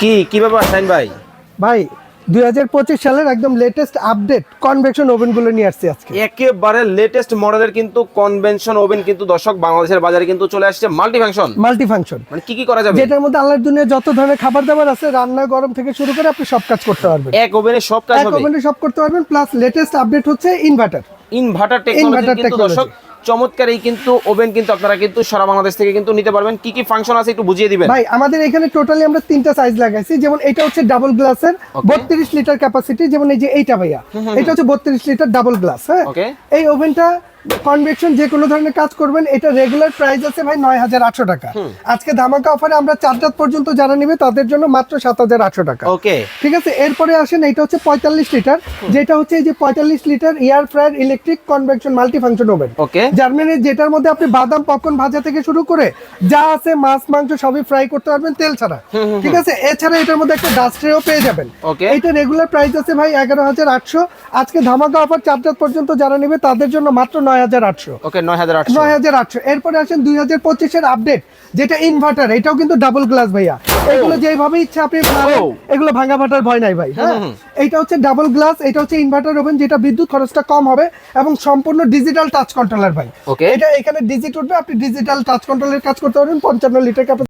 কি কি ব্যাপার শাইন ভাই? ভাই দুই সালের একদম লেটেস্ট আপডেট কনভেকশন ওভেনগুলো নিয়ে আসছি আজকে। একেবারে লেটেস্ট মডেলের কিন্তু কনভেনশন ওভেন কিন্তু দর্শক বাংলাদেশের বাজারে কিন্তু চলে আসছে মাল্টি ফাংশন মাল্টি ফাংশন মানে কি কি করা যাবে? যেটার মধ্যে আল্লাহর দুনিয়া যত ধরনের খাবার দাবার আছে রান্না গরম থেকে শুরু করে আপনি সব কাজ করতে পারবেন। এক ওভেনে সব কাজ এক ওভেনে সব করতে পারবেন প্লাস লেটেস্ট আপডেট হচ্ছে ইনভার্টার ইনভার্টার টেকনোলজি কিন্তু দর্শক চমৎকার এই কিন্তু ওভেন কিন্তু আপনারা কিন্তু সারা বাংলাদেশ থেকে কিন্তু নিতে পারবেন। কি কি ফাংশন আছে একটু বুঝিয়ে দিবেন? ভাই আমাদের এখানে টোটালি আমরা তিনটা সাইজ লাগাইছি। যেমন এটা হচ্ছে ডাবল গ্লাসের বত্রিশ লিটার ক্যাপাসিটি যেমন এই যে এইটা ভাইয়া। এটা হচ্ছে বত্রিশ লিটার ডাবল গ্লাস হ্যাঁ? ওকে এই ওভেনটা কনভেকশন যে কোনো ধরনের কাজ করবেন এটা রেগুলার প্রাইস আছে ভাই নয় হাজার আটশো টাকা। আজকে ধামাকা অফারে আমরা চার রাত পর্যন্ত যারা নেবে তাদের জন্য মাত্র সাত হাজার আটশো টাকা। ওকে ঠিক আছে? এরপরে আসেন এটা হচ্ছে পঁয়তাল্লিশ লিটার যেটা হচ্ছে এই যে পঁয়তাল্লিশ litre air fryer electric convection multi function oven okay জার্মানির যেটার মধ্যে আপনি বাদাম পপকর্ন ভাজা থেকে শুরু করে যা আছে মাছ মাংস সবই ফ্রাই করতে পারবেন তেল ছাড়া। ঠিক আছে? এছাড়া এটার মধ্যে একটা ডাস্ট্রেও পেয়ে যাবেন. এটা রেগুলার প্রাইস আছে ভাই এগারো হাজার আটশো। আজকে ধামাকা অফার চার রাত পর্যন্ত যারা নেবে তাদের জন্য মাত্র নয় হাজার আটশো। ওকে নয় হাজার আটশো। নয় হাজার আটশো। এরপরে আসেন দুই হাজার পঁচিশের আপডেট যেটা ইনভার্টার এটাও কিন্তু ডাবল গ্লাস ভাইয়া। এগুলো যেভাবে ইচ্ছা আপনি এগুলো ভাঙা ফাটার ভয় নাই ভাই হ্যাঁ? এটা হচ্ছে ডাবল গ্লাস এটা হচ্ছে ইনভার্টার ওভেন যেটা বিদ্যুৎ খরচটা কম হবে এবং সম্পূর্ণ ডিজিটাল টাচ কন্ট্রোলার ভাই। এটা এখানে ডিজিট উঠবে আপনি ডিজিটাল টাচ কন্ট্রোলের কাজ করতে পারবেন পঞ্চান্ন লিটার